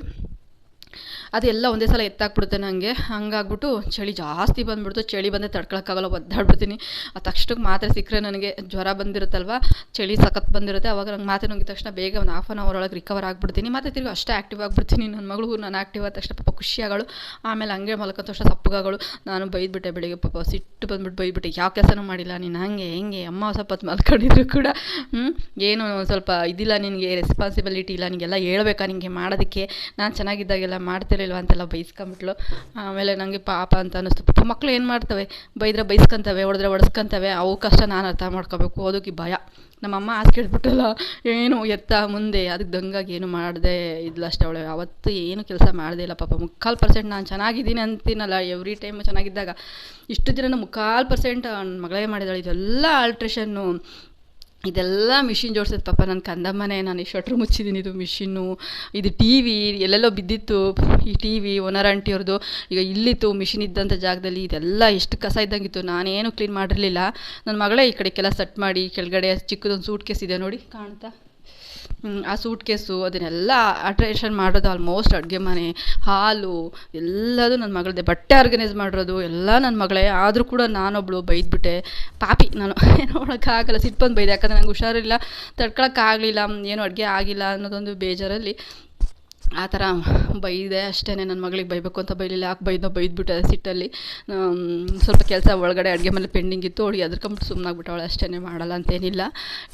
ಅದೆಲ್ಲ ಒಂದೇ ಸಲ ಎತ್ತಾಕ್ಬಿಡುತ್ತೆ ನನಗೆ ಹಂಗಾಗ್ಬಿಟ್ಟು ಚಳಿ ಜಾಸ್ತಿ ಬಂದ್ಬಿಡ್ತು. ಚಳಿ ಬಂದರೆ ತಡ್ಕೊಳಕ್ಕಾಗಲ್ಲ, ಒದ್ದಾಡ್ಬಿಡ್ತೀನಿ. ಆ ತಕ್ಷಣಕ್ಕೆ ಮಾತ್ರೆ ಸಿಕ್ಕರೆ ನನಗೆ ಜ್ವರ ಬಂದಿರುತ್ತಲ್ವ? ಚಳಿ ಸಖತ್ ಬಂದಿರುತ್ತೆ. ಅವಾಗ ನಂಗೆ ಮಾತ್ರೆ ನುಂಗಿದ ತಕ್ಷಣ ಬೇಗ ಒಂದು ಹಾಫ್ ಆನ್ ಅವರ್ ಒಳಗೆ ರಿಕವರ್ ಆಗಿಬಿಡ್ತೀನಿ. ಮತ್ತೆ ತಿರ್ಗಿ ಅಷ್ಟೇ ಆ್ಯಕ್ಟಿವ್ ಆಗಿಬಿಡ್ತೀನಿ. ನನ್ನ ಮಗಳು ನಾನು ಆ್ಯಕ್ಟಿವ್ ಆದ ತಕ್ಷಣ ಪಾಪ ಖುಷಿಯಾಗಳು. ಆಮೇಲೆ ಹಂಗೆ ಮಲ್ಕೊಂಡ ತಕ್ಷಣ ಸಪ್ಪಗಾಗಳು. ನಾನು ಬೈದ್ಬಿಟ್ಟೆ ಬೆಳಿಗ್ಗೆ ಪಾಪ, ಸಿಟ್ಟು ಬಂದ್ಬಿಟ್ಟು ಬೈದ್ಬಿಟ್ಟೆ. ಯಾವ ಕೆಲಸನೂ ಮಾಡಿಲ್ಲ. ನೀನು ಹಂಗೆ, ಹೆಂಗೆ. ಅಮ್ಮ ಸ್ವಲ್ಪ ಮಲ್ಕೊಂಡಿದ್ರು ಕೂಡ ಏನು ಸ್ವಲ್ಪ ಇದಿಲ್ಲ ನಿನಗೆ ರೆಸ್ಪಾನ್ಸಿಬಿಲಿಟಿ ಇಲ್ಲ. ನಿನಗೆಲ್ಲ ಹೇಳ್ಬೇಕಾ? ನಿನಗೆ ಮಾಡೋದಕ್ಕೆ? ನಾನು ಚೆನ್ನಾಗಿದ್ದಾಗೆಲ್ಲ ಮಾಡ್ತಿರಲಿಲ್ಲ ಹುಷಾರಿಲ್ವಾ ಅಂತೆಲ್ಲ ಬೈಸ್ಕೊಂಬಿಟ್ಲು. ಆಮೇಲೆ ನನಗೆ ಪಾಪ ಅಂತ ಅನ್ನಿಸ್ತು. ಪಾಪ ಮಕ್ಕಳು ಏನು ಮಾಡ್ತವೆ? ಬೈದ್ರೆ ಬೈಸ್ಕೊಂತವೆ, ಹೊಡೆದ್ರೆ ಹೊಡೆಸ್ಕೊಂತವೆ. ಅವು ಕಷ್ಟ ನಾನು ಅರ್ಥ ಮಾಡ್ಕೋಬೇಕು. ಅದಕ್ಕೆ ಭಯ. ನಮ್ಮಮ್ಮ ಹಾಸ್ಕಿಡ್ಬಿಟ್ಟಲ್ಲ ಏನು ಎತ್ತ ಮುಂದೆ? ಅದಕ್ಕೆ ದಂಗಾಗಿ ಏನು ಮಾಡದೆ ಇದ್ಲು ಅಷ್ಟೇ ಅವಳು. ಅವತ್ತು ಏನು ಕೆಲಸ ಮಾಡದೇ ಇಲ್ಲ ಪಾಪ. ಮುಕ್ಕಾಲು ಪರ್ಸೆಂಟ್ ನಾನು ಚೆನ್ನಾಗಿದ್ದೀನಿ ಅಂತೀನಲ್ಲ. ಎವ್ರಿ ಟೈಮ್ ಚೆನ್ನಾಗಿದ್ದಾಗ, ಇಷ್ಟು ದಿನ ಮುಕ್ಕಾಲು ಪರ್ಸೆಂಟ್ ಮಗಳೇ ಮಾಡಿದಾಳೆ ಇದೆಲ್ಲ ಆಲ್ಟ್ರೇಷನ್ನು ಇದೆಲ್ಲ ಮಿಷಿನ್ ಜೋಡ್ಸಿದ ಪಾಪ ನನ್ನ ಕಂದಮ್ಮನೇ, ನಾನು ಈ ಶಟ್ರು ಮುಚ್ಚಿದ್ದೀನಿ ಇದು ಮಿಷಿನ್ನು ಇದು ಟಿ ವಿ ಎಲ್ಲೆಲ್ಲೋ ಬಿದ್ದಿತ್ತು, ಈ ಟಿ ವಿ ಓನರ್ ಆಂಟಿಯವ್ರದ್ದು ಈಗ ಇಲ್ಲಿತ್ತು ಮಿಷಿನ್ ಇದ್ದಂಥ ಜಾಗದಲ್ಲಿ, ಇದೆಲ್ಲ ಎಷ್ಟು ಕಸ ಇದ್ದಂಗಿತ್ತು, ನಾನೇನು ಕ್ಲೀನ್ ಮಾಡಿರಲಿಲ್ಲ. ನನ್ನ ಮಗಳೇ ಈ ಕಡೆ ಕೆಲ ಸೆಟ್ ಮಾಡಿ, ಕೆಳಗಡೆ ಚಿಕ್ಕದೊಂದು ಸೂಟ್ ಕೇಸ್ ಇದೆ ನೋಡಿ, ಕಾಣ್ತಾ. ಆ ಸೂಟ್ ಕೇಸು ಅದನ್ನೆಲ್ಲ ಅಟ್ರೇಷನ್ ಮಾಡೋದು ಆಲ್ಮೋಸ್ಟ್ ಅಡುಗೆ ಮನೆ, ಹಾಲು, ಎಲ್ಲದೂ ನನ್ನ ಮಗಳದ್ದೆ ಬಟ್ಟೆ ಆರ್ಗನೈಸ್ ಮಾಡಿರೋದು, ಎಲ್ಲ ನನ್ನ ಮಗಳೇ. ಆದರೂ ಕೂಡ ನಾನೊಬ್ಳು ಬೈದ್ಬಿಟ್ಟೆ. ಪಾಪಿ, ನಾನು [laughs] ಏನು ಮಾಡೋಕ್ಕಾಗಲ್ಲ. ಸಿಟ್ಟು ಬಂದು. ಬೈದೆ ಯಾಕಂದರೆ ನಂಗೆ ಹುಷಾರಿಲ್ಲ. ತಡ್ಕೊಳಕ್ಕಾಗಲಿಲ್ಲ. ಏನು ಅಡುಗೆ ಆಗಿಲ್ಲ ಅನ್ನೋದೊಂದು ಬೇಜಾರಲ್ಲಿ. ಆ ಥರ ಬೈದೆ ಅಷ್ಟೇ ನನ್ನ ಮಗಳಿಗೆ ಬೈಬೇಕು ಅಂತ ಬೈಲಿಲ್ಲ. ಯಾಕೆ ಬೈದೋ ಬೈದ್ಬಿಟ್ಟೆ ಸಿಟ್ಟಲ್ಲಿ. ಸ್ವಲ್ಪ ಕೆಲಸ ಒಳಗಡೆ ಅಡುಗೆ ಮೇಲೆ ಪೆಂಡಿಂಗ್ ಇತ್ತು. ಅವಳಿಗೆ ಅದ್ಕೊಂಬಿಟ್ಟು ಸುಮ್ಮನಾಗ್ಬಿಟ್ಟವಳೆ ಅಷ್ಟೇ ಮಾಡಲ್ಲ ಅಂತೇನಿಲ್ಲ.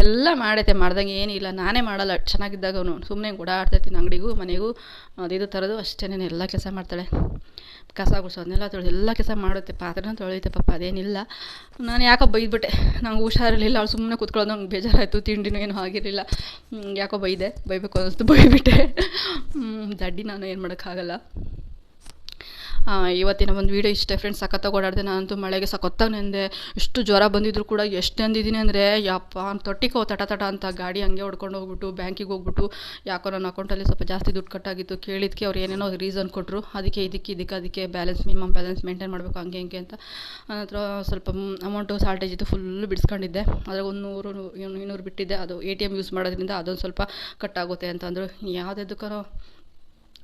ಎಲ್ಲ ಮಾಡೈತೆ, ಮಾಡ್ದಂಗೆ ಏನಿಲ್ಲ. ನಾನೇ ಮಾಡಲ್ಲ. ಚೆನ್ನಾಗಿದ್ದಾಗ ಅವನು ಸುಮ್ಮನೆ ಓಡಾಡ್ತೈತೀನಿ ಅಂಗಡಿಗೂ ಮನೆಗೂ. ಅದಿದು ಥರದ್ದು ಅಷ್ಟೇ ಎಲ್ಲ ಕೆಲಸ ಮಾಡ್ತಾಳೆ. ಕಸ ಗುಡ್ಸೋದನ್ನೆಲ್ಲ ತೊಳೆದು ಎಲ್ಲ ಕೆಲಸ ಮಾಡುತ್ತೆ. ಪಾತ್ರೆನ ತೊಳೆಯುತ್ತೆ ಪಾಪ, ಅದೇನಿಲ್ಲ. ನಾನು ಯಾಕೋ ಬೈದ್ಬಿಟ್ಟೆ. ನಂಗೆ ಹುಷಾರಿರಲಿಲ್ಲ. ಅವಳು ಸುಮ್ಮನೆ ಕೂತ್ಕೊಳ್ಳೋದು ನಂಗೆ ಬೇಜಾರಾಯಿತು. ತಿಂಡಿನೂ ಏನೂ ಆಗಿರಲಿಲ್ಲ. ಯಾಕೋ ಬೈದೆ. ಬೈಬೇಕು ಅನ್ನಿಸ್ತು ಬೈಬಿಟ್ಟೆ ದಡ್ಡಿ ನಾನು ಏನು ಮಾಡೋಕ್ಕಾಗಲ್ಲ. ಇವತ್ತಿನ ಒಂದು ವೀಡಿಯೋ ಇಷ್ಟೇ ಫ್ರೆಂಡ್ಸ್ ಸಖತ್ತಾಗಿ ಓಡಾಡಿದೆ. ನಾನಂತೂ ಮಳೆಗೆ ಸಖತ್ತಾಗಿ ನೆಂದೆ. ಎಷ್ಟು ಜ್ವರ ಬಂದಿದ್ರು ಕೂಡ ಎಷ್ಟು ನೆಂದಿದ್ದೀನಿ ಅಂದರೆ, ಯಪ್ಪ ತೊಟ್ಟಿಕೋ ತಟ ತಟ ಅಂತ ಗಾಡಿ ಹಂಗೆ ಹೊಡ್ಕೊಂಡು ಹೋಗ್ಬಿಟ್ಟು, ಬ್ಯಾಂಕಿಗೆ ಹೋಗ್ಬಿಟ್ಟು, ಯಾಕೋ ನನ್ನ ಅಕೌಂಟಲ್ಲಿ ಸ್ವಲ್ಪ ಜಾಸ್ತಿ ದುಡ್ಡು ಕಟ್ಟಾಗಿತ್ತು. ಕೇಳಿದ್ದಕ್ಕೆ ಅವ್ರು ಏನೇನೋ ರೀಸನ್ ಕೊಟ್ಟರು ಅದಕ್ಕೆ ಇದಕ್ಕೆ ಇದಕ್ಕೆ ಅದಕ್ಕೆ ಬ್ಯಾಲೆನ್ಸ್ ಮಿನಿಮಮ್ ಬ್ಯಾಲೆನ್ಸ್ ಮೇಂಟೈನ್ ಮಾಡಬೇಕು, ಹಂಗೆ ಹಂಗೆ ಅಂತ. ನನ್ನ ಸ್ವಲ್ಪ ಅಮೌಂಟು ಸಾಲ್ಟೇಜ್ ಇತ್ತು ಫುಲ್ಲು ಬಿಡಿಸ್ಕೊಂಡಿದ್ದೆ. ಅದ್ರಾಗ ಒಂದು ನೂರು ಇನ್ನೂರು ಬಿಟ್ಟಿದ್ದೆ. ಅದು ಎ ಟಿ ಎಂ ಯೂಸ್ ಮಾಡೋದ್ರಿಂದ ಅದೊಂದು ಸ್ವಲ್ಪ ಕಟ್ಟಾಗುತ್ತೆ ಅಂತಂದರು. ಯಾವುದಕ್ಕೋ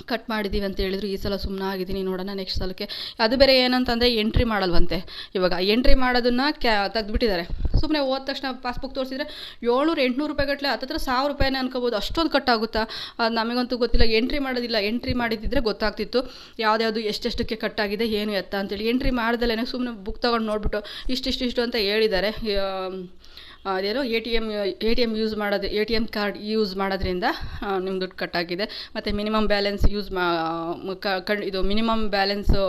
ಕಟ್ ಮಾಡಿದ್ದೀವಿ ಅಂತ ಹೇಳಿದ್ರು, ಈ ಸಲ ಸುಮ್ಮನೆ ಆಗಿದ್ದೀನಿ ನೋಡೋಣ ನೆಕ್ಸ್ಟ್ ಸಲಕ್ಕೆ. ಅದು ಬೇರೆ ಏನಂತಂದರೆ ಎಂಟ್ರಿ ಮಾಡಲ್ವಂತೆ. ಇವಾಗ ಎಂಟ್ರಿ ಮಾಡೋದನ್ನು ಕ್ಯಾ, ತೆಗ್ದುಬಿಟ್ಟಿದ್ದಾರೆ. ಸುಮ್ಮನೆ ಹೋದ ತಕ್ಷಣ ಪಾಸ್ಬುಕ್ ತೋರಿಸಿದ್ರೆ ಏಳ್ನೂರು, ಎಂಟುನೂರು ರೂಪಾಯಿ ಗಟ್ಟಲೆ ಹತ್ತತ್ರ ಸಾವಿರ ರೂಪಾಯಿನೇ ಅನ್ಕೋಬೋದು. ಅಷ್ಟೊಂದು ಕಟ್ಟಾಗುತ್ತಾ ಅದು ನಮಗಂತೂ ಗೊತ್ತಿಲ್ಲ. ಎಂಟ್ರಿ ಮಾಡೋದಿಲ್ಲ. ಎಂಟ್ರಿ ಮಾಡಿದ್ದಿದ್ರೆ ಗೊತ್ತಾಗ್ತಿತ್ತು. ಯಾವ್ದ್ಯಾವುದು ಎಷ್ಟೆಷ್ಟಕ್ಕೆ ಕಟ್ಟಾಗಿದೆ ಏನು ಎತ್ತ ಅಂತೇಳಿ. ಎಂಟ್ರಿ ಮಾಡ್ದಲೇ ಸುಮ್ಮನೆ ಬುಕ್ ತೊಗೊಂಡು ನೋಡ್ಬಿಟ್ಟು, ಇಷ್ಟಿಷ್ಟಿಷ್ಟು ಅಂತ ಹೇಳಿದ್ದಾರೆ. ಅದೇನೋ A T M A T M use ಮಾಡೋದು A T M card use ಮಾಡೋದ್ರಿಂದ ನಿಮ್ಮ ದುಡ್ಡು ಕಟ್ಟಾಗಿದೆ ಮತ್ತು ಮಿನಿಮಮ್ ಬ್ಯಾಲೆನ್ಸ್ ಯೂಸ್ ಮಾ ಇದು ಮಿನಿಮಮ್ ಬ್ಯಾಲೆನ್ಸು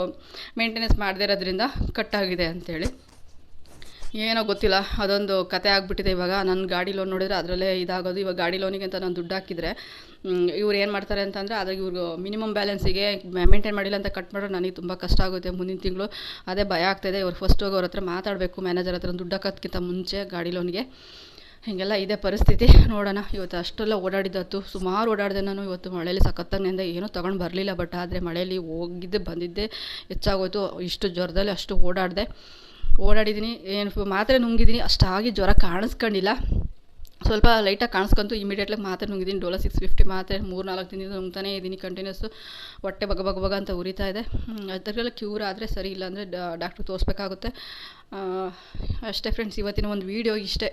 ಮೇಂಟೆನೆನ್ಸ್ ಮಾಡದೇ ಇರೋದ್ರಿಂದ ಕಟ್ಟಾಗಿದೆ ಅಂತೇಳಿ. ಏನೋ ಗೊತ್ತಿಲ್ಲ, ಅದೊಂದು ಕತೆ ಆಗಿಬಿಟ್ಟಿದೆ ಇವಾಗ. ನನ್ನ ಗಾಡಿ ಲೋನ್ ನೋಡಿದ್ರೆ ಅದರಲ್ಲೇ ಇದಾಗೋದು. ಇವಾಗ ಗಾಡಿ ಲೋನಿಗೆ ಅಂತ ನಾನು ದುಡ್ಡು ಹಾಕಿದರೆ ಇವ್ರು ಏನು ಮಾಡ್ತಾರೆ ಅಂತಂದರೆ ಅದ್ರಾಗ ಇವ್ರಿಗೆ ಮಿನಿಮಮ್ ಬ್ಯಾಲೆನ್ಸಿಗೆ ಮೇಂಟೈನ್ ಮಾಡಿಲ್ಲ ಅಂತ ಕಟ್ ಮಾಡೋರು ನನಗೆ ತುಂಬ ಕಷ್ಟ ಆಗುತ್ತೆ ಮುಂದಿನ ತಿಂಗಳು. ಅದೇ ಭಯ ಆಗ್ತಾಯಿದೆ ಇವ್ರು ಫಸ್ಟ್ ಹೋಗಿ ಅವ್ರ ಹತ್ರ ಮಾತಾಡಬೇಕು ಮ್ಯಾನೇಜರ್ ಹತ್ರ ದುಡ್ಡು ಹಾಕೋದ್ಕಿಂತ ಮುಂಚೆ ಗಾಡಿ ಲೋನಿಗೆ ಹೀಗೆಲ್ಲ ಇದೆ ಪರಿಸ್ಥಿತಿ. ನೋಡೋಣ, ಇವತ್ತು ಅಷ್ಟೆಲ್ಲ ಓಡಾಡಿದ್ದತ್ತು ಸುಮಾರು ಓಡಾಡಿದೆ ನಾನು ಇವತ್ತು ಮಳೆಯಲ್ಲಿ ಸಖತ್ತಾಗಿನಿಂದ ಏನೂ ತೊಗೊಂಡು ಬರಲಿಲ್ಲ. ಬಟ್ ಆದರೆ ಮಳೆಯಲ್ಲಿ ಹೋಗಿದ್ದೆ, ಬಂದಿದ್ದೆ, ಹೆಚ್ಚಾಗೋಯ್ತು. ಇಷ್ಟು ಜ್ವರದಲ್ಲಿ ಅಷ್ಟು ಓಡಾಡಿದೆ. ಓಡಾಡಿದ್ದೀನಿ, ಏನು ಮಾತ್ರೆ ನುಂಗಿದ್ದೀನಿ, ಅಷ್ಟಾಗಿ ಜ್ವರ ಕಾಣಿಸ್ಕೊಂಡಿಲ್ಲ. ಸ್ವಲ್ಪ ಲೈಟಾಗಿ ಕಾಣಿಸ್ಕೊಂತು ಇಮಿಡಿಯೇಟ್ಲಾಗಿ ಮಾತ್ರೆ ನುಂಗಿದ್ದೀನಿ, ಡೋಲೋ ಸಿಕ್ಸ್ ಫಿಫ್ಟಿ ಮಾತ್ರೆ ಮೂರು ನಾಲ್ಕು ದಿನದಿಂದ ನುಂಗ್ತಾನೇ ಇದ್ದೀನಿ ಕಂಟಿನ್ಯೂಸು ಹೊಟ್ಟೆ ಬಗ ಬಗ ಬಗ ಅಂತ ಉರಿತಾ ಇದೆ. ಅದರಲ್ಲ ಕ್ಯೂರ್ ಆದರೆ ಸರಿ ಇಲ್ಲ ಅಂದರೆ ಡಾಕ್ಟ್ರ್ ತೋರಿಸ್ಬೇಕಾಗುತ್ತೆ. ಅಷ್ಟೇ ಫ್ರೆಂಡ್ಸ್ ಇವತ್ತಿನ ಒಂದು ವೀಡಿಯೋ ಇಷ್ಟೇ.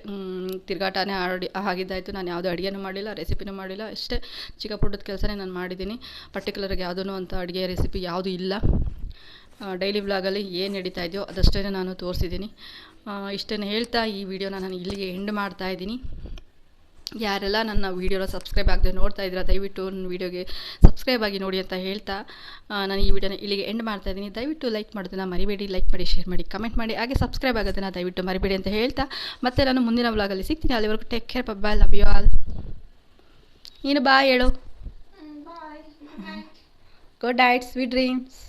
ತಿರುಗಾಟನೇ ಆಡಿ ಆಗಿದ್ದಾಯಿತು. ನಾನು ಯಾವುದೋ ಅಡುಗೆನೂ ಮಾಡಿಲ್ಲ ರೆಸಿಪಿನೂ ಮಾಡಿಲ್ಲ, ಅಷ್ಟೇ. ಚಿಕ್ಕ ಪುಟ್ಟದ ಕೆಲಸನೇ ನಾನು ಮಾಡಿದ್ದೀನಿ. ಪರ್ಟಿಕ್ಯುಲರಾಗಿ ಯಾವುದೂ ಅಂತ ಅಡುಗೆ ರೆಸಿಪಿ ಯಾವುದೂ ಇಲ್ಲ. ಡೈಲಿ ವ್ಲಾಗಲ್ಲಿ ಏನು ನಡೀತಾ ಇದೆಯೋ ಅದಷ್ಟೇ ನಾನು ತೋರಿಸಿದ್ದೀನಿ. ಇಷ್ಟನ್ನು ಹೇಳ್ತಾ ಈ ವಿಡಿಯೋನ ನಾನು ಇಲ್ಲಿಗೆ ಎಂಡ್ ಮಾಡ್ತಾ ಇದ್ದೀನಿ. ಯಾರೆಲ್ಲ ನನ್ನ ವೀಡಿಯೋನ ಸಬ್ಸ್ಕ್ರೈಬ್ ಆಗದೆ ನೋಡ್ತಾ ಇದ್ದೀರಾ ದಯವಿಟ್ಟು ನನ್ನ ವೀಡಿಯೋಗೆ ಸಬ್ಸ್ಕ್ರೈಬ್ ಆಗಿ ನೋಡಿ ಅಂತ ಹೇಳ್ತಾ ನಾನು ಈ ವಿಡಿಯೋನ ಇಲ್ಲಿಗೆ ಎಂಡ್ ಮಾಡ್ತಾ ಇದ್ದೀನಿ. ದಯವಿಟ್ಟು ಲೈಕ್ ಮಾಡೋದನ್ನ ಮರಿಬೇಡಿ ಲೈಕ್ ಮಾಡಿ ಶೇರ್ ಮಾಡಿ ಕಮೆಂಟ್ ಮಾಡಿ ಹಾಗೆ ಸಬ್ಸ್ಕ್ರೈಬ್ ಆಗೋದನ್ನ ದಯವಿಟ್ಟು ಮರಿಬೇಡಿ ಅಂತ ಹೇಳ್ತಾ ಮತ್ತೆ ನಾನು ಮುಂದಿನ ವ್ಲಾಗಲ್ಲಿ ಸಿಗ್ತೀನಿ. ಅಲ್ಲಿವರೆಗೂ take care bye love you all ನೀನು ಬಾ ಹೇಳು. Good night sweet dreams